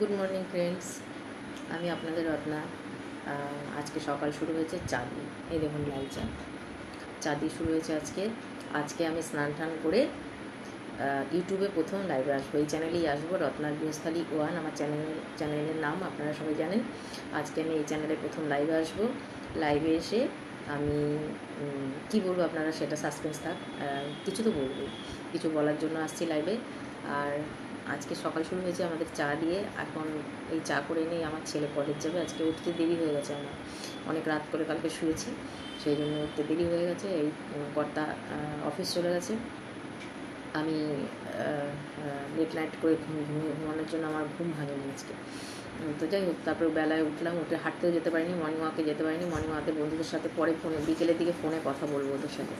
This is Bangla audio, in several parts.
গুড মর্নিং ফ্রেন্ডস আমি আপনাদের রত্না। আজকে সকাল শুরু হয়েছে চা দিয়ে এই দেখুন লাল চা চা দিয়ে শুরু হয়েছে আজকে। আজকে আমি স্নান টান করে ইউটিউবে প্রথম লাইভে আসব। এই চ্যানেলেই আসব, রত্নার গৃহস্থালী ওয়ান। আমার চ্যানেলের চ্যানেলের নাম আপনারা সবাই জানেন। আজকে আমি এই চ্যানেলে প্রথম লাইভে আসব। লাইভে এসে আমি কি বলব আপনারা, সেটা সাসপেন্স থাক। কিছু তো বলব কিছু বলার জন্য আসছি লাইভে আর আজকে সকাল শুরু হয়েছে, আমাদের চা দিয়ে। এখন এই চা করে নিয়ে আমার ছেলে কলেজ যাবে। আজকে উঠতে দেরি হয়ে গেছে আমার। অনেক রাত করে কালকে শুয়েছি, সেই জন্য উঠতে দেরি হয়ে গেছে। এই কর্তা অফিস চলে গেছে। আমি লেট নাইট করে ঘুমানোর জন্য আমার ঘুম ভাঙেনি আজকে। তো যাই হোক, তারপরে বেলায় উঠলাম, উঠে হাঁটতেও যেতে পারিনি মর্নিং ওয়াকে যেতে পারিনি। মর্নিং ওয়াকে বন্ধুদের সাথে পরে ফোনে বিকেলের দিকে ফোনে কথা বলব ওদের সাথে।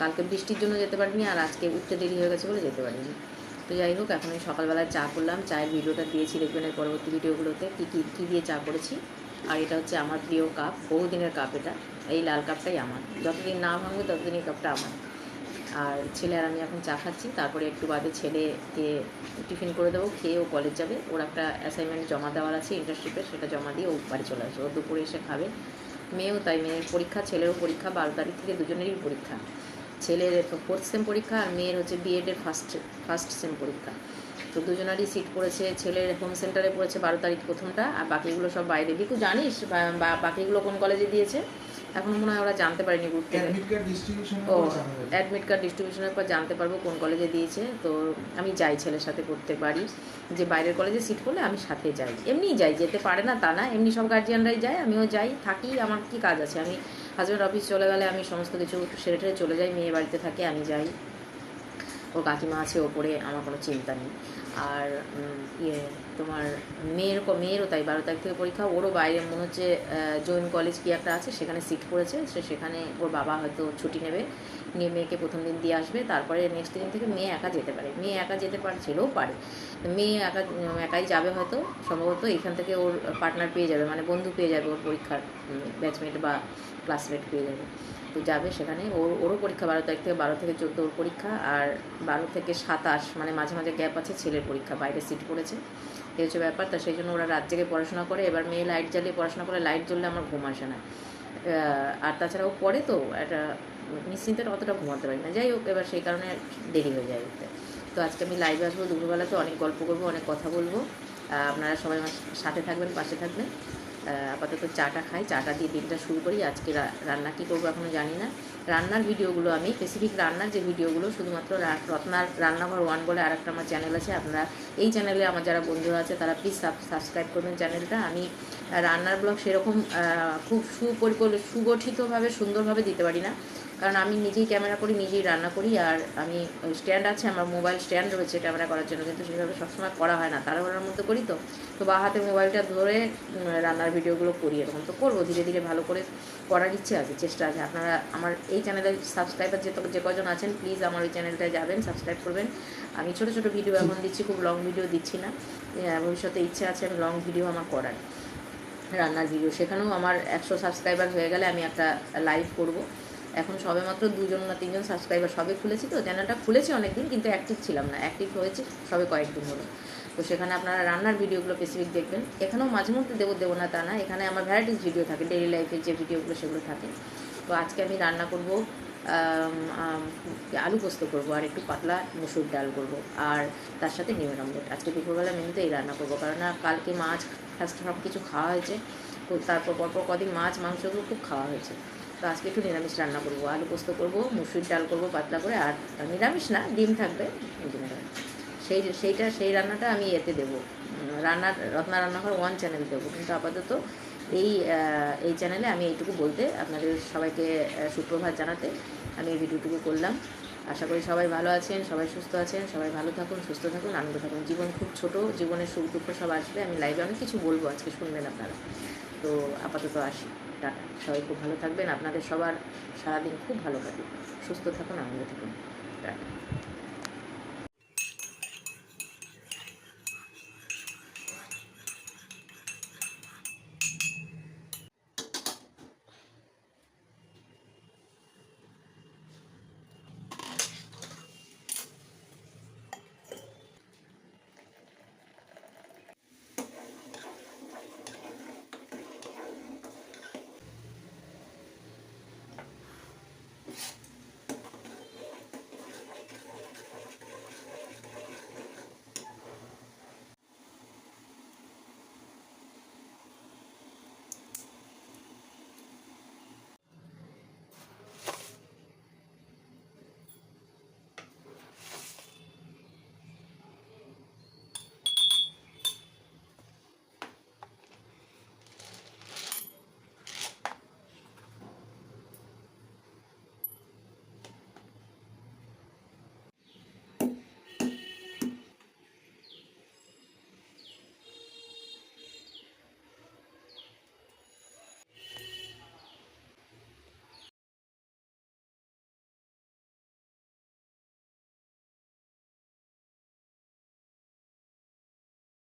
কালকে বৃষ্টির জন্য যেতে পারিনি আর আজকে উঠতে দেরি হয়ে গেছে বলে যেতে পারিনি। তো যাই হোক, এখন আমি সকালবেলায় চা করলাম। চায়ের ভিডিওটা দিয়েছি দেখবেন এর পরবর্তী ভিডিওগুলোতে। কী কী কী দিয়ে চা করেছি? আর এটা হচ্ছে আমার প্রিয় কাপ, বহুদিনের কাপ এটা। এই লাল কাপটাই আমার। যতদিন না ভাঙবে ততদিন এই কাপটা আমার। আর ছেলে আর আমি এখন চা খাচ্ছি। তারপরে একটু বাদে ছেলেকে টিফিন করে দেবো, খেয়ে ও কলেজ যাবে। ওর একটা অ্যাসাইনমেন্ট জমা দেওয়ার আছে ইন্টার্নশিপের সেটা জমা দিয়ে ও বাড়ি চলে আসবে। ও দুপুরে এসে খাবে। মেয়েও তাই, মেয়ের পরীক্ষা, ছেলেরও পরীক্ষা, বারো তারিখ থেকে দুজনেরই পরীক্ষা। ছেলের ফোর্থ সেম পরীক্ষা আর মেয়ের হচ্ছে বিএডের ফার্স্ট ফার্স্ট সেম পরীক্ষা। তো দুজনারই সিট পড়েছে ছেলের হোম সেন্টারে পড়েছে বারো তারিখ প্রথমটা আর বাকিগুলো সব বাইরে। বিকু জানিস বাকিগুলো কোন কলেজে দিয়েছে? এখন মনে হয় ওরা জানতে পারেনি গ্রুপ থেকে। ডিস্ট্রিবিউশন ও অ্যাডমিট কার্ড ডিস্ট্রিবিউশনের পর জানতে পারব কোন কলেজে দিয়েছে। তো আমি যাই ছেলের সাথে করতে পারি। যে বাইরের কলেজে সিট করলে আমি সাথে যাই। এমনিই যাই যেতে পারে না তা না এমনি সব গার্জিয়ানরাই যায় আমিও যাই থাকি আমার কি কাজ আছে? আমি হাজব্যান্ড অফিস চলে গেলে আমি সমস্ত কিছু সেরে টেরে চলে যাই, মেয়ে বাড়িতে থাকে, আমি যাই। ওর কাকিমা আছে ওপরে, আমার কোনো চিন্তা নেই। আর ইয়ে তোমার মেয়ের মেয়েরও তাই, বারো তারিখ থেকে পরীক্ষা। ওরও বাইরে মনে হচ্ছে জৈন কলেজ কি একটা আছে, সেখানে সিট পড়েছে। সে সেখানে ওর বাবা হয়তো ছুটি নেবে। নিয়ে মেয়েকে প্রথম দিন দিয়ে আসবে। তারপরে নেক্সট দিন থেকে মেয়ে একা যেতে পারে। মেয়ে একা যেতে পারে ছেলেও পারে। মেয়ে একা একাই যাবে হয়তো। সম্ভবত এখান থেকে ওর পার্টনার পেয়ে যাবে মানে বন্ধু পেয়ে যাবে ওর পরীক্ষার ব্যাচমেট বা ক্লাসমেট পেয়ে যাবে। তো যাবে সেখানে। ওর, ওরও পরীক্ষা বারো তারিখ থেকে, বারো থেকে চোদ্দ ওর পরীক্ষা। আর বারো থেকে সাতাশ মানে মাঝে মাঝে গ্যাপ আছে, ছেলের পরীক্ষা, বাইরে সিট পড়েছে। এই হচ্ছে ব্যাপার, তা সেই জন্য ওরা রাত জেগে পড়াশোনা করে। এবার মেয়ে লাইট জ্বালিয়ে পড়াশোনা করে, লাইট জ্বললে আমার ঘুম আসে না। আর তাছাড়া ও পড়ে তো, একটা নিশ্চিন্তে অতটা ঘুমাতে পারি না। যাই হোক, এবার সেই কারণে দেরি হয়ে যায় উঠতে তো আজকে আমি লাইভে আসব, দুপুরবেলাতে অনেক গল্প করব, অনেক কথা বলব। আপনারা সবাই আমার সাথে থাকবেন, পাশে থাকবেন। আপাতত চাটা খাই। চাটা দিয়ে দিনটা শুরু করি। আজকে রান্না কী করব এখনও জানি না। রান্নার ভিডিওগুলো আমি স্পেসিফিক রান্নার যে ভিডিওগুলো, শুধুমাত্র রত্নার রান্নাঘর ওয়ান বলে আরেকটা আমার চ্যানেল আছে। আপনারা এই চ্যানেলে আমার যারা বন্ধুরা আছে, তারা প্লিজ সাবস্ক্রাইব করবেন চ্যানেলটা আমি রান্নার ব্লগ সেরকম খুব সুপরিকল্প সুগঠিতভাবে, সুন্দরভাবে দিতে পারি না। কারণ আমি নিজেই ক্যামেরা করি, নিজেই রান্না করি, আর আমি স্ট্যান্ড আছে, আমার মোবাইল স্ট্যান্ড রয়েছে ক্যামেরা করার জন্য, কিন্তু সেভাবে সবসময় করা হয় না। তাড়াহুড়োর মধ্যে করি তো। তো বা হাতে মোবাইলটা ধরে রান্নার ভিডিওগুলো করি, এরকম তো করব। ধীরে ধীরে ভালো করে করার ইচ্ছে আছে, চেষ্টা আছে। আপনারা আমার এই চ্যানেলের সাবস্ক্রাইবার যে যে কজন আছেন প্লিজ আমার ওই চ্যানেলটায় যাবেন সাবস্ক্রাইব করবেন। আমি ছোটো ছোটো ভিডিও এখন দিচ্ছি, খুব লং ভিডিও দিচ্ছি না। ভবিষ্যতে ইচ্ছে আছে আমি লং ভিডিও আমার করার, রান্নার ভিডিও সেখানেও আমার একশো সাবস্ক্রাইবার হয়ে গেলে আমি একটা লাইভ করব। এখন সবে মাত্র দুজন না তিনজন সাবস্ক্রাইবার সবে খুলেছি তো চ্যানেলটা খুলেছি অনেকদিন, কিন্তু অ্যাক্টিভ ছিলাম না। অ্যাক্টিভ হয়েছে সবে কয়েকদিন হলো। তো সেখানে আপনারা রান্নার ভিডিওগুলো স্পেসিফিক দেখবেন। এখানেও মাঝে মধ্যে দেবো দেবো না তা না। এখানে আমার ভ্যারাইটিস ভিডিও থাকে ডেইলি লাইফের যে ভিডিওগুলো সেগুলো থাকে। তো আজকে আমি রান্না করব আলু পোস্ত করব আর একটু পাতলা মুসুর ডাল করব। আর তার সাথে ডিমের অমলেট আজকে দুপুরবেলা মেনুতে এই রান্না করব, কারণ কালকে মাছ ফার্স্ট সব কিছু খাওয়া হয়েছে। তো তারপর পরপর কদিন মাছ, মাংসগুলো খুব খাওয়া হয়েছে। তো আজকে একটু নিরামিষ রান্না করব। আলু পোস্ত করব মুসুর ডাল করব পাতলা করে আর নিরামিষ না ডিম থাকবে। সেই সেইটা সেই রান্নাটা আমি এতে দেবো। উম, রান্নার রত্না রান্নাঘর ওয়ান চ্যানেল দেবো। কিন্তু আপাতত এই এই চ্যানেলে আমি এইটুকু বলতে আপনাদের সবাইকে সুপ্রভাত জানাতে আমি এই ভিডিওটুকু করলাম। আশা করি সবাই ভালো আছেন সবাই সুস্থ আছেন সবাই ভালো থাকুন সুস্থ থাকুন আনন্দ থাকুন। জীবন খুব ছোট জীবনের সুখ দুঃখ সব আসবে। আমি লাইভে অনেক কিছু বলব আজকে শুনবেন আপনারা। তো আপাতত আসি। টাটা সবাই খুব ভালো থাকবেন। আপনাদের সবার সারাদিন খুব ভালো কাটুক। সুস্থ থাকুন, আনন্দ থাকুন। টাটা।